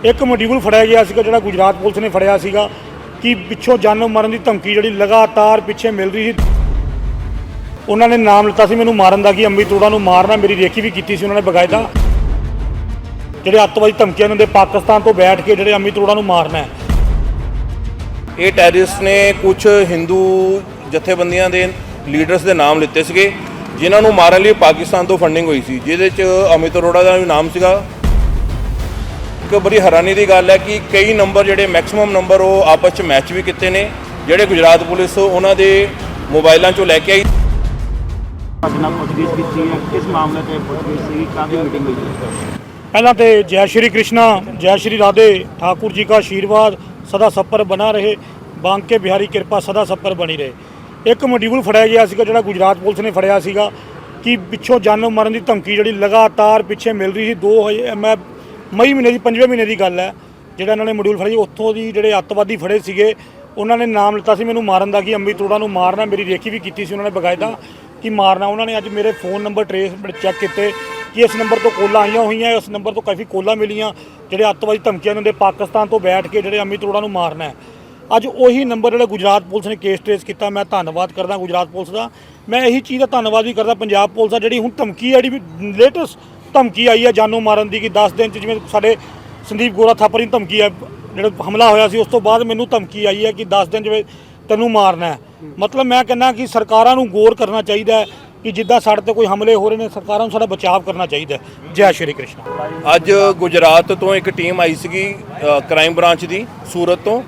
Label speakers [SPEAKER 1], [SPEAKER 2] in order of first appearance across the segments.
[SPEAKER 1] ਇੱਕ ਮੋਡਿਊਲ ਫੜਿਆ ਗਿਆ ਸੀਗਾ, ਜਿਹੜਾ ਗੁਜਰਾਤ ਪੁਲਿਸ ਨੇ ਫੜਿਆ ਸੀਗਾ, ਕਿ ਪਿੱਛੋਂ ਜਾਨ ਮਰਨ ਦੀ ਧਮਕੀ ਜਿਹੜੀ ਲਗਾਤਾਰ ਪਿੱਛੇ ਮਿਲ ਰਹੀ ਸੀ। ਉਹਨਾਂ ਨੇ ਨਾਮ ਲਿੱਤਾ ਸੀ ਮੈਨੂੰ ਮਾਰਨ ਦਾ, ਕਿ ਅੰਮ੍ਰਿਤ ਤੋੜਾ ਨੂੰ ਮਾਰਨਾ, ਮੇਰੀ ਰੇਖੀ ਵੀ ਕੀਤੀ ਸੀ ਉਹਨਾਂ ਨੇ ਬਕਾਇਦਾ। ਜਿਹੜੇ ਅੱਤਵਾਦੀ ਧਮਕੀਆਂ ਦਿੰਦੇ, ਪਾਕਿਸਤਾਨ ਤੋਂ ਬੈਠ ਕੇ ਜਿਹੜੇ ਅੰਮੀ ਤੋੜਾ ਨੂੰ ਮਾਰਨਾ ਹੈ।
[SPEAKER 2] ਇਹ ਟੈਰਰਿਸਟ ਨੇ ਕੁਝ ਹਿੰਦੂ ਜਥੇਬੰਦੀਆਂ ਦੇ ਲੀਡਰਸ ਦੇ ਨਾਮ ਲਿੱਤੇ ਸੀਗੇ, ਜਿਨ੍ਹਾਂ ਨੂੰ ਮਾਰਨ ਲਈ ਪਾਕਿਸਤਾਨ ਤੋਂ ਫੰਡਿੰਗ ਹੋਈ ਸੀ, ਜਿਹਦੇ 'ਚ ਅਮਿਤ ਅਰੋੜਾ ਦਾ ਵੀ ਨਾਮ ਸੀਗਾ। ਇੱਕ ਬੜੀ ਹੈਰਾਨੀ ਦੀ ਗੱਲ ਹੈ ਕਿ ਕਈ ਨੰਬਰ ਜਿਹੜੇ ਮੈਕਸਿਮਮ ਨੰਬਰ ਉਹ ਆਪਸ ਵਿੱਚ ਮੈਚ ਵੀ ਕੀਤੇ ਨੇ ਜਿਹੜੇ ਗੁਜਰਾਤ ਪੁਲਿਸ ਉਹਨਾਂ ਦੇ ਮੋਬਾਈਲਾਂ ਚੋਂ ਲੈ ਕੇ ਆਈ।
[SPEAKER 3] ਸੀ?
[SPEAKER 1] ਪਹਿਲਾਂ ਤੇ ਜੈ ਸ਼੍ਰੀ ਕ੍ਰਿਸ਼ਨਾ ਜੈ ਸ਼੍ਰੀ ਰਾਧੇ ਠਾਕੁਰ ਜੀ ਦਾ ਆਸ਼ੀਰਵਾਦ ਸਦਾ ਸੱਪਰ ਬਣਾ ਰਹੇ ਬਾਂਕੇ ਬਿਹਾਰੀ ਕਿਰਪਾ ਸਦਾ ਸੱਪਰ ਬਣੀ ਰਹੇ। ਇੱਕ ਮੋਡਿਊਲ ਫੜਿਆ ਗਿਆ ਸੀਗਾ ਜਿਹੜਾ ਗੁਜਰਾਤ ਪੁਲਿਸ ਨੇ ਫੜਿਆ ਸੀਗਾ ਕਿ ਪਿੱਛੋਂ ਜਾਨੋਂ ਮਰਨ ਦੀ ਧਮਕੀ ਜਿਹੜੀ ਲਗਾਤਾਰ ਪਿੱਛੇ ਮਿਲ ਰਹੀ ਸੀ 2 ਐਮਐਫ ਮਈ ਮਹੀਨੇ ਦੀ, ਪੰਜਵੇਂ ਮਹੀਨੇ ਦੀ ਗੱਲ ਹੈ। ਜਿਹੜਾ ਇਹਨਾਂ ਨੇ ਮੋਡਿਊਲ ਫੜਿਆ ਉੱਥੋਂ ਦੀ ਜਿਹੜੇ ਅੱਤਵਾਦੀ ਫੜੇ ਸੀਗੇ, ਉਹਨਾਂ ਨੇ ਨਾਮ ਲਿੱਤਾ ਸੀ ਮੈਨੂੰ ਮਾਰਨ ਦਾ ਕਿ ਅੰਮ੍ਰਿਤ ਤੋੜਾ ਨੂੰ ਮਾਰਨਾ, ਮੇਰੀ ਰੇਖੀ ਵੀ ਕੀਤੀ ਸੀ ਉਹਨਾਂ ਨੇ ਬਕਾਇਦਾ ਕਿ ਮਾਰਨਾ। ਉਹਨਾਂ ਨੇ ਅੱਜ ਮੇਰੇ ਫੋਨ ਨੰਬਰ ਟਰੇਸ ਚੈੱਕ ਕੀਤੇ ਕਿ ਇਸ ਨੰਬਰ ਤੋਂ ਕੋਲਾਂ ਆਈਆਂ ਹੋਈਆਂ, ਇਸ ਨੰਬਰ ਤੋਂ ਕਾਫੀ ਕੋਲਾਂ ਮਿਲੀਆਂ। ਜਿਹੜੇ ਅੱਤਵਾਦੀ ਧਮਕੀਆਂ ਦਿੰਦੇ, ਪਾਕਿਸਤਾਨ ਤੋਂ ਬੈਠ ਕੇ ਜਿਹੜੇ ਅੰਮ੍ਰਿਤ ਤੋੜਾ ਨੂੰ ਮਾਰਨਾ ਅੱਜ ਉਹੀ ਨੰਬਰ ਜਿਹੜਾ ਗੁਜਰਾਤ ਪੁਲਿਸ ਨੇ ਕੇਸ ਟ੍ਰੇਸ ਕੀਤਾ, ਮੈਂ ਧੰਨਵਾਦ ਕਰਦਾ ਗੁਜਰਾਤ ਪੁਲਿਸ ਦਾ। ਮੈਂ ਇਹੀ ਚੀਜ਼ ਦਾ ਧੰਨਵਾਦ ਵੀ ਕਰਦਾ, ਪੰਜਾਬ ਪੁਲਿਸ ਦਾ, ਜਿਹੜੀ ਹੁਣ ਧਮਕੀ ਹੈ ਜਿਹੜੀ ਲੇਟੈਸਟ ਧਮਕੀ ਆਈ ਹੈ ਜਾਨੋਂ ਮਾਰਨ ਦੀ ਕਿ 10 ਦਿਨ ਚ ਜਿਵੇਂ ਸਾਡੇ ਸੰਦੀਪ ਗੋਰਾ ਥਾਪਰ ਦੀ ਧਮਕੀ ਹੈ ਜਿਹੜਾ ਹਮਲਾ ਹੋਇਆ ਸੀ, ਉਸ ਤੋਂ ਬਾਅਦ ਮੈਨੂੰ ਧਮਕੀ ਆਈ ਹੈ ਕਿ 10 ਦਿਨ ਜਿਵੇਂ ਤੈਨੂੰ ਮਾਰਨਾ ਹੈ। ਮਤਲਬ ਮੈਂ ਕਹਿੰਦਾ ਕਿ ਸਰਕਾਰਾਂ ਨੂੰ ਗੌਰ ਕਰਨਾ ਚਾਹੀਦਾ ਹੈ ਕਿ ਜਿੱਦਾਂ ਸਾਡੇ ਤੇ ਕੋਈ ਹਮਲੇ ਹੋ ਰਹੇ ਨੇ, ਸਰਕਾਰਾਂ ਨੂੰ ਸਾਡਾ ਬਚਾਅ ਕਰਨਾ ਚਾਹੀਦਾ ਹੈ। ਜੈ ਸ਼੍ਰੀ ਕ੍ਰਿਸ਼ਨ।
[SPEAKER 2] ਅੱਜ ਗੁਜਰਾਤ ਤੋਂ ਇੱਕ ਟੀਮ ਆਈ ਸੀਗੀ ਕ੍ਰਾਈਮ ਬ੍ਰਾਂਚ ਦੀ, ਸੂਰਤ ਤੋਂ,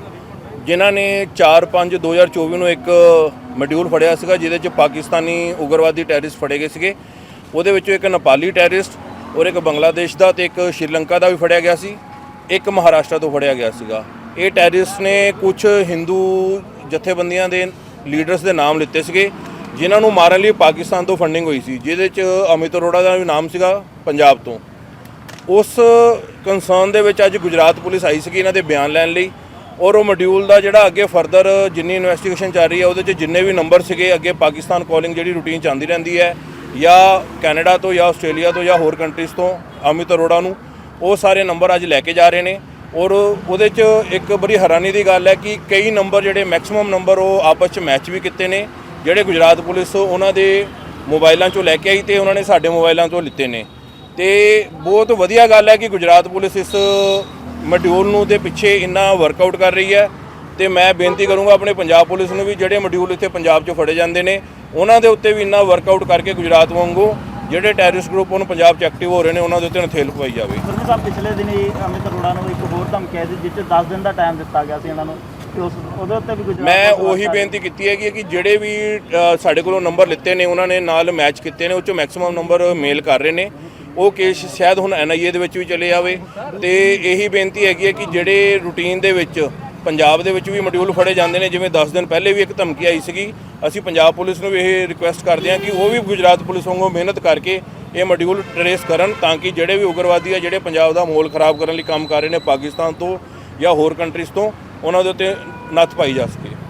[SPEAKER 2] ਜਿਨ੍ਹਾਂ ਨੇ 4-5-2024 ਨੂੰ ਇੱਕ ਮੋਡਿਊਲ ਫੜਿਆ ਸੀਗਾ, ਜਿਹਦੇ ਚ ਪਾਕਿਸਤਾਨੀ ਉਗਰਵਾਦੀ ਟੈਰਰਿਸਟ ਫੜੇ ਗਏ ਸੀਗੇ। ਉਹਦੇ ਵਿੱਚੋਂ ਇੱਕ ਨੇਪਾਲੀ ਟੈਰਰਿਸਟ ਔਰ ਇੱਕ ਬੰਗਲਾਦੇਸ਼ ਦਾ ਤੇ ਇੱਕ ਸ਼੍ਰੀਲੰਕਾ ਦਾ ਵੀ ਫੜਿਆ ਗਿਆ ਸੀ, ਇੱਕ ਮਹਾਰਾਸ਼ਟਰ ਤੋਂ ਫੜਿਆ ਗਿਆ ਸੀਗਾ। ਇਹ ਟੈਰਰਿਸਟ ਨੇ ਕੁਝ ਹਿੰਦੂ ਜਥੇਬੰਦੀਆਂ ਦੇ ਲੀਡਰਸ ਦੇ ਨਾਮ ਲਿੱਤੇ ਸੀਗੇ, ਜਿਨ੍ਹਾਂ ਨੂੰ ਮਾਰਨ ਲਈ ਪਾਕਿਸਤਾਨ ਤੋਂ ਫੰਡਿੰਗ ਹੋਈ ਸੀ, ਜਿਹਦੇ ਚ ਅਮਿਤ ਅਰੋੜਾ ਦਾ ਵੀ ਨਾਮ ਸੀਗਾ, ਪੰਜਾਬ ਤੋਂ। ਉਸ ਕੰਸਰਨ ਦੇ ਵਿੱਚ ਅੱਜ ਗੁਜਰਾਤ ਪੁਲਿਸ ਆਈ ਸੀਗੀ ਇਹਨਾਂ ਦੇ ਬਿਆਨ ਲੈਣ ਲਈ, ਔਰ ਉਹ ਮੋਡਿਊਲ ਦਾ ਜਿਹੜਾ ਅੱਗੇ ਫਰਦਰ ਜਿੰਨੀ ਇਨਵੈਸਟੀਗੇਸ਼ਨ ਚੱਲ ਰਹੀ ਹੈ, ਉਹਦੇ 'ਚ ਜਿੰਨੇ ਵੀ ਨੰਬਰ ਸੀਗੇ, ਅੱਗੇ ਪਾਕਿਸਤਾਨ ਕਾਲਿੰਗ ਜਿਹੜੀ ਰੂਟੀਨ ਚ ਆਉਂਦੀ ਰਹਿੰਦੀ ਹੈ ਜਾਂ ਕੈਨੇਡਾ ਤੋਂ ਜਾਂ ਆਸਟ੍ਰੇਲੀਆ ਤੋਂ ਜਾਂ ਹੋਰ ਕੰਟਰੀਜ਼ ਤੋਂ, ਅਮਿਤ ਅਰੋੜਾ ਨੂੰ, ਉਹ ਸਾਰੇ ਨੰਬਰ ਅੱਜ ਲੈ ਕੇ ਜਾ ਰਹੇ ਨੇ। ਔਰ ਉਹਦੇ 'ਚ ਇੱਕ ਬੜੀ ਹੈਰਾਨੀ ਦੀ ਗੱਲ ਹੈ ਕਿ ਕਈ ਨੰਬਰ ਜਿਹੜੇ ਮੈਕਸਿਮਮ ਨੰਬਰ ਉਹ ਆਪਸ 'ਚ ਮੈਚ ਵੀ ਕੀਤੇ ਨੇ। ਜਿਹੜੇ ਗੁਜਰਾਤ ਪੁਲਿਸ ਉਹਨਾਂ ਦੇ ਮੋਬਾਈਲਾਂ 'ਚੋਂ ਲੈ ਕੇ ਆਈ ਤੇ ਉਹਨਾਂ ਨੇ ਸਾਡੇ ਮੋਬਾਈਲਾਂ 'ਚੋਂ ਲਿੱਤੇ ਨੇ। ਤੇ ਬਹੁਤ ਵਧੀਆ ਗੱਲ ਹੈ ਕਿ ਗੁਜਰਾਤ ਪੁਲਿਸ ਇਸ ਮਡਿਊਲ ਨੂੰ ਦੇ ਪਿੱਛੇ ਇੰਨਾ ਵਰਕਆਊਟ ਕਰ ਰਹੀ ਹੈ। ਤੇ ਮੈਂ ਬੇਨਤੀ ਕਰੂੰਗਾ ਆਪਣੇ ਪੰਜਾਬ ਪੁਲਿਸ ਨੂੰ ਵੀ ਜਿਹੜੇ ਮੋਡਿਊਲ ਇੱਥੇ ਪੰਜਾਬ 'ਚ ਫੜੇ ਜਾਂਦੇ ਨੇ ਉਹਨਾਂ ਦੇ ਉੱਤੇ ਵੀ ਇੰਨਾ ਵਰਕਆਊਟ ਕਰਕੇ ਗੁਜਰਾਤ ਵਾਂਗੂ ਜਿਹੜੇ ਟੈਰਰਿਸਟ ਗਰੁੱਪ ਉਹਨੂੰ ਪੰਜਾਬ 'ਚ ਐਕਟਿਵ ਹੋ ਰਹੇ ਨੇ ਉਹਨਾਂ ਦੇ ਉੱਤੇ ਨਥੇਲ ਪਵਾਈ ਜਾਵੇ।
[SPEAKER 3] ਗੁਰਮੀਤ ਸਾਹਿਬ ਪਿਛਲੇ ਦਿਨੀ ਅਮਿਤ ਅਰੋੜਾ ਨੂੰ ਇੱਕ ਹੋਰ ਧਮਕੀ ਆਈ ਸੀ ਜਿਸ 'ਚ 10 ਦਿਨ ਦਾ ਟਾਈਮ ਦਿੱਤਾ ਗਿਆ ਸੀ ਇਹਨਾਂ ਨੂੰ
[SPEAKER 2] ਮੈਂ ਉਹੀ ਬੇਨਤੀ ਕੀਤੀ ਹੈ ਕਿ ਜਿਹੜੇ ਵੀ ਸਾਡੇ ਕੋਲੋਂ ਨੰਬਰ ਲਿੱਤੇ ਨੇ ਉਹਨਾਂ ਨੇ ਨਾਲ ਮੈਚ ਕੀਤੇ ਨੇ ਉਹ ਚੋਂ ਮੈਕਸਿਮਮ ਨੰਬਰ ਮੇਲ ਕਰ ਰਹੇ ਨੇ। ਉਹ ਕੇਸ ਸ਼ਾਇਦ ਹੁਣ ਐਨਆਈਏ ਦੇ ਵਿੱਚ ਵੀ ਚਲੇ ਜਾਵੇ ਤੇ ਇਹੀ ਬੇਨਤੀ ਹੈਗੀ ਹੈ ਕਿ ਜਿਹੜੇ ਰੂਟੀਨ ਦੇ ਵਿੱਚ ਪੰਜਾਬ ਦੇ ਵਿੱਚ ਵੀ ਮੋਡਿਊਲ ਫੜੇ ਜਾਂਦੇ ਨੇ, ਜਿਵੇਂ 10 ਦਿਨ ਪਹਿਲੇ ਵੀ ਇੱਕ ਧਮਕੀ ਆਈ ਸੀਗੀ। ਅਸੀਂ ਪੰਜਾਬ ਪੁਲਿਸ ਨੂੰ ਵੀ ਇਹ ਰਿਕੁਐਸਟ ਕਰਦੇ ਹਾਂ ਕਿ ਉਹ ਵੀ ਗੁਜਰਾਤ ਪੁਲਿਸ ਵਾਂਗੂ ਮਿਹਨਤ ਕਰਕੇ ਇਹ ਮੋਡਿਊਲ ਟਰੇਸ ਕਰਨ ਤਾਂ ਕਿ ਜਿਹੜੇ ਵੀ ਉਗਰਵਾਦੀ ਆ, ਜਿਹੜੇ ਪੰਜਾਬ ਦਾ ਮਾਹੌਲ ਖਰਾਬ ਕਰਨ ਲਈ ਕੰਮ ਕਰ ਰਹੇ ਨੇ ਪਾਕਿਸਤਾਨ ਤੋਂ ਜਾਂ ਹੋਰ ਕੰਟਰੀਜ਼ ਤੋਂ, ਉਹਨਾਂ ਦੇ ਉੱਤੇ ਨੱਥ ਪਾਈ ਜਾ ਸਕੇ।